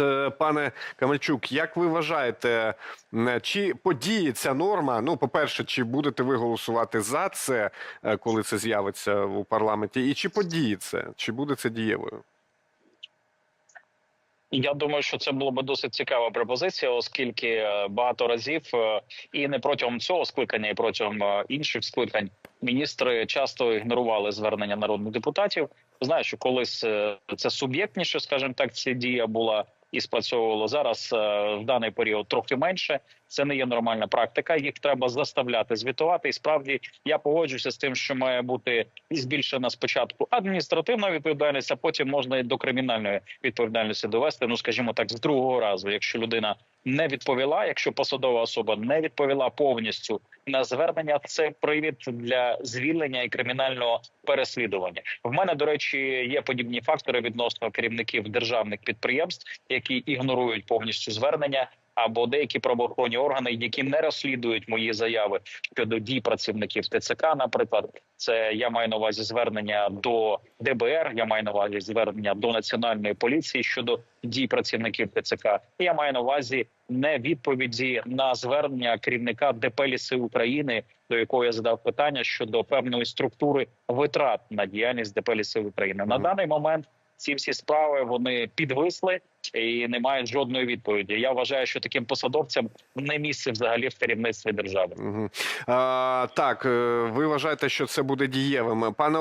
Е, пане Камельчук, як ви вважаєте, чи подіє ця норма? Ну, по-перше, чи будете ви голосувати за це, е, коли це з'явиться у парламенті? І чи подіє це? Чи буде це дієвою? Я думаю, що це було би досить цікава пропозиція, оскільки е, багато разів і не протягом цього скликання, і протягом інших скликань міністри часто ігнорували звернення народних депутатів. Знаю, що колись це суб'єктніше, скажімо так, ця дія була і спрацьовувало зараз е, в даний період трохи менше. Це не є нормальна практика. Їх треба заставляти звітувати. І справді я погоджуся з тим, що має бути збільшена спочатку адміністративна відповідальність, а потім можна і до кримінальної відповідальності довести. Ну скажімо так, з другого разу, якщо людина не відповіла, якщо посадова особа не відповіла повністю на звернення, це привід для звільнення і кримінального переслідування. В мене до речі є подібні фактори відносно керівників державних підприємств, які ігнорують повністю звернення. Або деякі правоохоронні органи, які не розслідують мої заяви щодо дій працівників ТЦК, наприклад, це я маю на увазі звернення до ДБР, я маю на увазі звернення до національної поліції щодо дій працівників ТЦК. Я маю на увазі не відповіді на звернення керівника ДП «Ліси України, до якого я задав питання щодо певної структури витрат на діяльність ДП «Ліси України. На даний момент ці всі справи вони підвисли і не мають жодної відповіді. Я вважаю, що таким посадовцям не місце взагалі в керівництві держави. Угу. А, так, е, ви вважаєте, що це буде дієвим. Пане